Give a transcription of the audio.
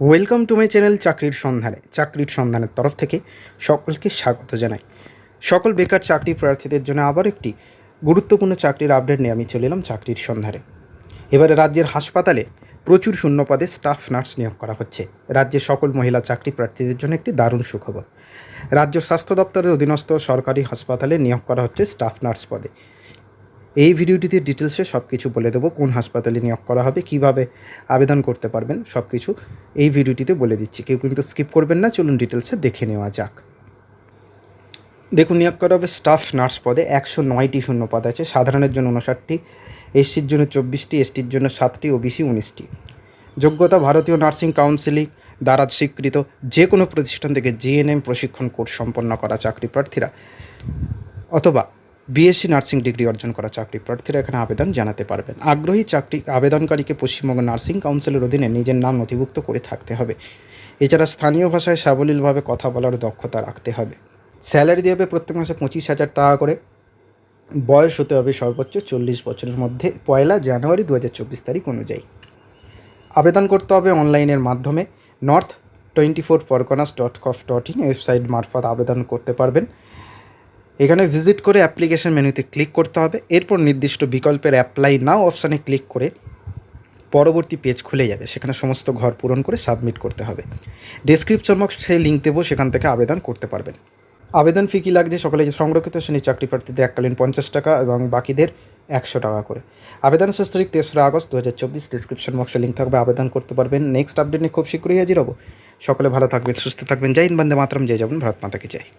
Welcome to my channel চাকরির সন্ধানে চাকরির সন্ধানের তরফ থেকে সকলকে স্বাগত জানাই। সকল বেকার চাকরি প্রার্থীদের জন্য আবার একটি গুরুত্বপূর্ণ চাকরির আপডেট নিয়ে আমি চলে এলাম চাকরির সন্ধানে এবারে রাজ্যের হাসপাতালে প্রচুর শূন্য পদে স্টাফ নার্স নিয়োগ করা হচ্ছে। রাজ্যের সকল মহিলা চাকরি প্রার্থীদের জন্য একটি দারুণ সুখবর। রাজ্য স্বাস্থ্য দপ্তরের অধীনস্থ সরকারি হাসপাতালে নিয়োগ করা হচ্ছে স্টাফ নার্স পদে। এই ভিডিওটিতে ডিটেলসে সব কিছু বলে দেবো, কোন হাসপাতালে নিয়োগ করা হবে, কীভাবে আবেদন করতে পারবেন সব কিছু এই ভিডিওটিতে বলে দিচ্ছি। কেউ কিন্তু স্কিপ করবেন না, চলুন ডিটেলসে দেখে নেওয়া যাক। দেখুন, নিয়োগ করা হবে স্টাফ নার্স পদে, একশো নয়টি শূন্য পদ আছে, সাধারণের জন্য উনষাটটি এসসির জন্য চব্বিশটি, এসটির জন্য সাতটি ও ওবিসি উনিশটি। যোগ্যতা ভারতীয় নার্সিং কাউন্সিলিং দ্বারা স্বীকৃত যে কোনো প্রতিষ্ঠান থেকে জিএনএম প্রশিক্ষণ কোর্স সম্পন্ন করা চাকরি প্রার্থীরা অথবা বিএসসি নার্সিং ডিগ্রি অর্জন করা চাকরি প্রার্থীরা এখানে আবেদন জানাতে পারবেন। আগ্রহী চাকরি আবেদনকারীকে পশ্চিমবঙ্গ নার্সিং কাউন্সিলের অধীনে নিজের নাম নথিভুক্ত করে থাকতে হবে। এছাড়া স্থানীয় ভাষায় সাবলীলভাবে কথা বলার দক্ষতা রাখতে হবে। স্যালারি দেবে প্রত্যেক মাসে পঁচিশ হাজার টাকা করে। বয়স হতে হবে সর্বোচ্চ চল্লিশ বছরের মধ্যে, পয়লা জানুয়ারি দু হাজার চব্বিশ তারিখ অনুযায়ী। আবেদন করতে হবে অনলাইনের মাধ্যমে। North twenty four Parganas dot cough dot in website মারফত আবেদন করতে পারবেন। এখানে ভিজিট করে অ্যাপ্লিকেশন মেনুতে ক্লিক করতে হবে। এরপর নির্দিষ্ট বিকল্পের অ্যাপ্লাই নাও অপশানে ক্লিক করে পরবর্তী পেজ খুলে যাবে। সেখানে সমস্ত ঘর পূরণ করে সাবমিট করতে হবে। ডেসক্রিপশন বক্সে লিঙ্ক দেবো, সেখান থেকে আবেদন করতে পারবেন। আবেদন ফি কী লাগছে? সকলে যে সংরক্ষিত শ্রেণির চাকরি প্রার্থীদের এককালীন পঞ্চাশ টাকা এবং বাকিদের একশো টাকা করে। আবেদন শেষ তারিখ তেসরা আগস্ট দু হাজার চব্বিশ ডিসক্রিপশন বক্সে লিঙ্ক থাকবে, আবেদন করতে পারবেন। নেক্সট আপডেট নিয়ে খুব শীঘ্রই হাজির হব। সকলে ভালো থাকবেন, সুস্থ থাকবেন। জয় হিন্দ, বন্দে মাতরম। জয় যাবেন ভারত মাতাকে চাই